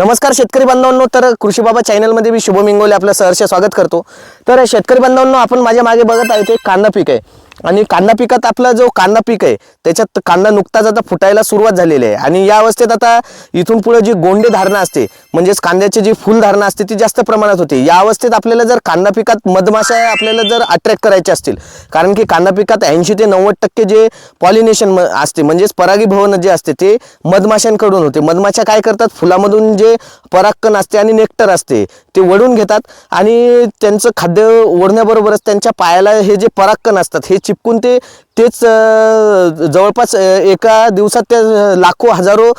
नमस्कार शेतकरी बांधवांनो तर कृषी बाबा चॅनलमध्ये मी शुभम इंगोले आपलं सहर्ष स्वागत करतो. तर शेतकरी बांधवांनो आपण माझ्या मागे बघत आहे ते कांदा पीक आहे. आणि कांदा पिकात आपला जो कांदा पीक आहे त्याच्यात कांदा नुकताच आता फुटायला सुरुवात झालेली आहे. आणि या अवस्थेत आता इथून पुढे जी गोंडे धारणा असते म्हणजेच कांद्याची जी फुल धारणा असते ती जास्त प्रमाणात होते. या अवस्थेत आपल्याला जर कांदा पिकात मधमाशा आपल्याला जर अट्रॅक्ट करायचे असतील कारण की कांदा पिकात ऐंशी ते नव्वद टक्के जे पॉलिनेशन असते म्हणजेच परागीभवन जे असते ते मधमाशांकडून होते. मधमाशा काय करतात? फुलामधून जे परागकण असते आणि नेक्टर असते ते वडून घेतात. आणि त्यांचं खाद्य ओढण्याबरोबरच त्यांच्या पायाला हे जे परागकण असतात हे चिपकून ते तेच जवळपास एका दिवसात त्या लाखो हजारो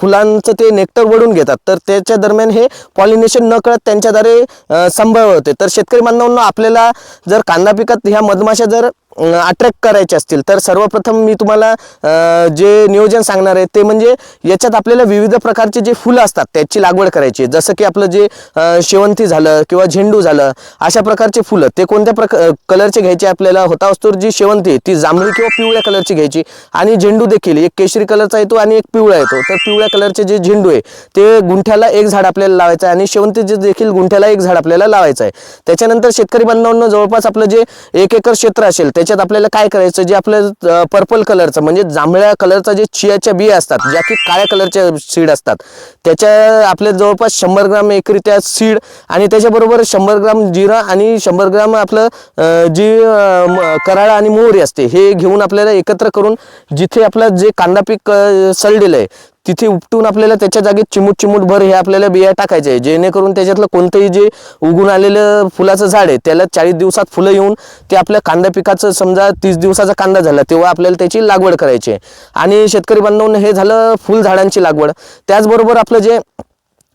फुलांचं ते नेक्टर वडून घेतात. तर त्याच्या दरम्यान हे पॉलिनेशन न कळत त्यांच्याद्वारे संभव होते तर शेतकरी बांधवांना आपल्याला जर कांदा पिकात ह्या मधमाशा जर अट्रॅक्ट करायचे असतील. तर सर्वप्रथम मी तुम्हाला जे नियोजन सांगणार आहे ते म्हणजे याच्यात आपल्याला विविध प्रकारचे जे फुलं असतात त्याची लागवड करायची आहे. जसं की आपलं जे शेवंती झालं किंवा झेंडू झालं अशा प्रकारचे फुलं. ते कोणत्या प्रक कलरचे घ्यायचे आपल्याला? होता असतो जी शेवंती आहे, ती जांभळी किंवा पिवळ्या कलरची घ्यायची. आणि झेंडू देखील एक केशरी कलरचा येतो आणि एक पिवळा येतो. तर पिवळ्या कलरचे जे झेंडू आहे ते गुंठ्याला एक झाड आपल्याला लावायचं आहे आणि शेवंतीचे देखील गुंठ्याला एक झाड आपल्याला लावायचं आहे. त्याच्यानंतर शेतकरी बांधवांना जवळपास आपलं जे एक एकर क्षेत्र असेल त्याच्या त्याच्यात आपल्याला काय करायचं? जे आपलं पर्पल कलरचं म्हणजे जांभळ्या कलरचा जे चियाच्या बिया असतात ज्या की काळ्या कलरच्या सीड असतात त्याच्या आपल्या जवळपास शंभर ग्राम एकरित्या सीड आणि त्याच्याबरोबर शंभर ग्राम जिरा आणि शंभर ग्राम आपलं जी कराळा आणि मोहरी असते हे घेऊन आपल्याला एकत्र करून जिथे आपलं जे कांदा पीक सलडेलं आहे तिथे उपटून आपल्याला त्याच्या जागेत चिमूट चिमूट भर हे आपल्याला बिया टाकायचे आहे. जेणेकरून त्याच्यातलं कोणतंही जे उगून आलेलं फुलाचं झाड आहे त्याला चाळीस दिवसात फुलं येऊन ते आपल्या कांदा पिकाचं समजा तीस दिवसाचा कांदा झाला तेव्हा आपल्याला त्याची लागवड करायची आहे. आणि शेतकरी बांधवांना हे झालं फुलझाडांची लागवड. त्याचबरोबर आपलं जे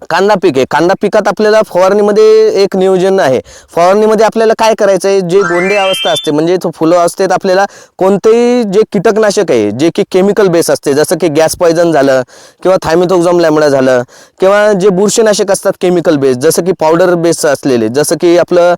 कांदा पीक आहे. कांदा पिकात आपल्याला फवारणीमध्ये एक नियोजन आहे. फवारणीमध्ये आपल्याला काय करायचं आहे? जे गोंडे अवस्था असते म्हणजे फुलं अवस्थेत आपल्याला कोणतेही जे कीटकनाशक आहे जे की केमिकल बेस असते जसं की गॅस पॉयझन झालं किंवा थायमिथोक्झॉम लॅमडा झालं किंवा जे बुरशीनाशक असतात केमिकल बेस जसं की पावडर बेस असलेले जसं की आपलं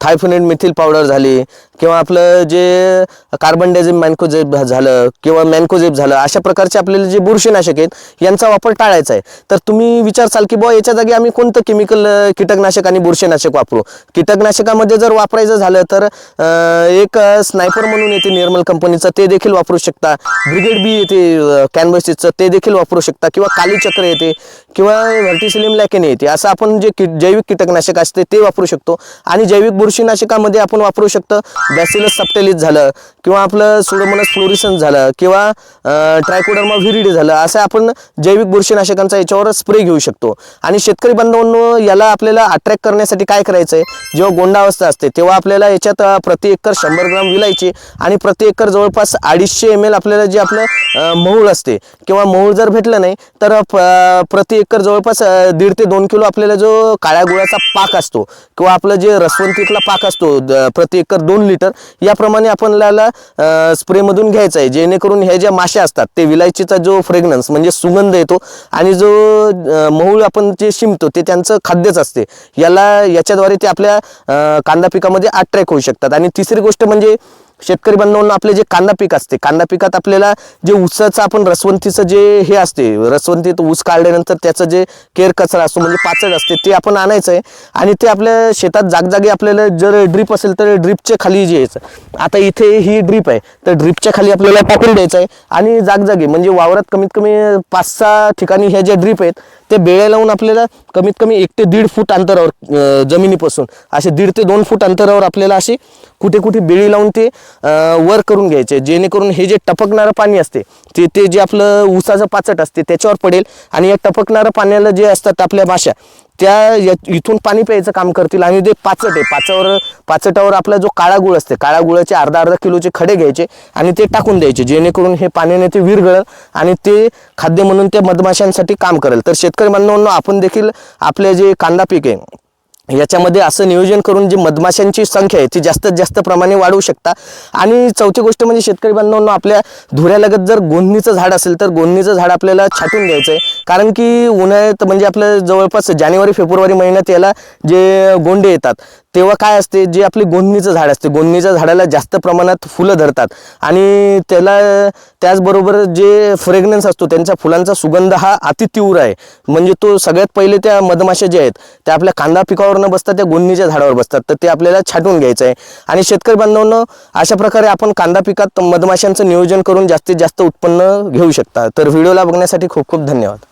थायफोनेट मिथिल पावडर झाली किंवा आपलं जे कार्बन डायझिम मॅन्कोजेब झालं किंवा मॅन्कोजेब झालं अशा प्रकारचे आपल्याला जे बुरशीनाशक आहेत यांचा वापर टाळायचा आहे. तर तुम्ही विचारसाल की बुवा याच्या जागी आम्ही कोणतं केमिकल कीटकनाशक आणि बुरशीनाशक वापरू? कीटकनाशकामध्ये जर वापरायचं झालं तर एक स्नायपर म्हणून येते निर्मल कंपनीचं ते देखील वापरू शकता. ब्रिगेड बी येते कॅनव्हसेसचं ते देखील वापरू शकता. किंवा कालीचक्र येते किंवा व्हर्टिसिलिम लॅकेने येते. असं आपण जे की जैविक कीटकनाशक असते ते वापरू शकतो. आणि जैविक बुरशीनाशकामध्ये आपण वापरू शकतो बॅसिलस सप्टेलिस झालं किंवा आपलं सुडोमोनस फ्लोरिसन झालं किंवा ट्रायकोडर्मा व्हिरिडी झालं. असं आपण जैविक बुरशीनाशकांचा याच्यावर स्प्रे घेऊ शकतो. आणि शेतकरी बांधवांनो याला आपल्याला अट्रॅक्ट करण्यासाठी काय करायचं आहे जेव्हा गोंडावस्था असते तेव्हा आपल्याला याच्यात प्रति एकर शंभर ग्राम विलायची आणि प्रति एकर जवळपास अडीचशे एम एल आपल्याला जे आपलं मऊळ असते किंवा मऊळ जर भेटलं नाही तर प्रति एकर जवळपास दीड ते दोन किलो आपल्याला जो काळ्या गुळाचा पाक असतो किंवा आपलं जे रसवंतीतला पाक असतो प्रति एकर दोन लिटर याप्रमाणे आपल्याला स्प्रेमधून घ्यायचा आहे. जेणेकरून ह्या ज्या माश्या असतात ते विलायचीचा जो फ्रेग्रन्स म्हणजे सुगंध येतो आणि जो मऊळ आपण जे शिंपतो ते त्यांचं खाद्यच असते. याला याच्याद्वारे ते आपल्या कांदा पिकामध्ये अट्रॅक्ट होऊ शकतात. आणि तिसरी गोष्ट म्हणजे शेतकरी बांधवांना आपले जे कांदा पीक असते कांदा पिकात आपल्याला जे ऊसाचं आपण रसवंतीचं जे हे असते रसवंतीत ऊस काढल्यानंतर त्याचं जे केर कचरा असतो म्हणजे पाचड असते ते आपण आणायचं आहे आणि ते आपल्या शेतात जागजागी आपल्याला जर ड्रीप असेल तर ड्रीपच्या खाली जे यायचं. आता इथे ही ड्रीप आहे तर ड्रीपच्या खाली आपल्याला टाकून द्यायचं आहे आणि जागजागी म्हणजे वावरात कमीत कमी पाच सहा ठिकाणी ह्या ज्या ड्रीप आहेत ते बेळे लावून आपल्याला कमीत कमी एक ते दीड फूट अंतरावर जमिनीपासून असे दीड ते दोन फूट अंतरावर आपल्याला अशी कुठे कुठे बेळी लावून ते वर करून घ्यायचे जेणेकरून हे जे टपकणारं पाणी असते ते ते जे आपलं ऊसाचं पाचट असते त्याच्यावर पडेल आणि या टपकणारं पाण्याला जे असतात आपल्या भाषा त्या या- इथून पाणी प्यायचं काम करतील आणि जे पाचट आहे. पाचावर पाचटावर आपला जो काळा गुळ असते काळा गुळाचे अर्धा अर्धा किलोचे खडे घ्यायचे आणि ते टाकून द्यायचे जेणेकरून हे पाण्याने ते विरघळल आणि ते खाद्य म्हणून ते मधमाशांसाठी काम करेल. तर शेतकरी बांधवांनो आपण देखील आपले जे कांदा पीक आहे याच्यामध्ये असं नियोजन करून जी मधमाशांची संख्या आहे ती जास्तीत जास्त प्रमाणे वाढवू शकता. आणि चौथी गोष्ट म्हणजे शेतकरी बांधवांना आपल्या धुऱ्यालगत जर गोंधणीचं झाड असेल तर गोंधणीचं झाड आपल्याला छाटून द्यायचं आहे. कारण की उन्हाळ्यात म्हणजे आपलं जवळपास जानेवारी फेब्रुवारी महिन्यात याला जे गोंडे येतात तेव्हा काय असते जे आपले गोंदणीचं झाड असते गोंदणीच्या झाडाला जास्त प्रमाणात फुलं धरतात. आणि त्याला त्याचबरोबर जे फ्रेग्रन्स असतो त्यांचा फुलांचा सुगंध हा अतितीव्र आहे. म्हणजे तो सगळ्यात पहिले त्या मधमाशा जे आहेत त्या आपल्या कांदा पिकावर न बसतात त्या गोंदणीच्या झाडावर बसतात. तर ते आपल्याला छाटून घ्यायचं आहे. आणि शेतकरी बांधवांनो अशा प्रकारे आपण कांदा पिकात मधमाशांचं नियोजन करून जास्तीत जास्त उत्पन्न घेऊ शकता. तर व्हिडिओला बघण्यासाठी खूप खूप धन्यवाद.